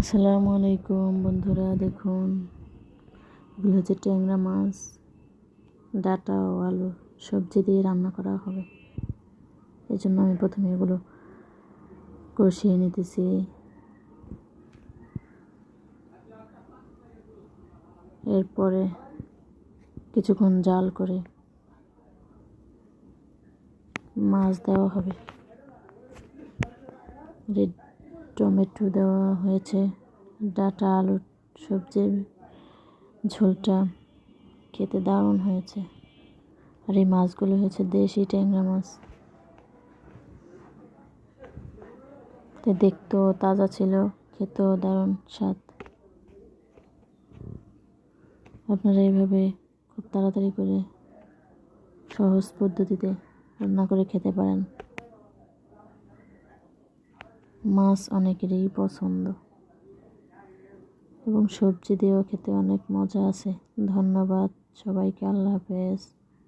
আসসালামু আলাইকুম বন্ধুরা, দেখুন এগুলো হচ্ছে ট্যাংরা মাছ, ডাটা ও আলু সবজি দিয়ে রান্না করা হবে। এই জন্য আমি প্রথমে এগুলো কষিয়ে নিতেছি। এরপরে কিছুক্ষণ জাল করে মাছ দেওয়া হবে। রেড টমেটো দেওয়া হয়েছে, ডাটা আলু সবজির ঝোলটা খেতে দারুণ হয়েছে। আর এই মাছগুলো হয়েছে দেশি ট্যাংরা মাছ। তো দেখতেও তাজা ছিল, খেতেও দারুণ স্বাদ। আপনারা এইভাবে খুব তাড়াতাড়ি করে সহজ পদ্ধতিতে রান্না করে খেতে পারেন। মাছ অনেকেরই পছন্দ। এবং সবজি দিয়েও খেতে অনেক মজা আছে। ধন্যবাদ। সবাইকে আল্লাহ হাফেজ।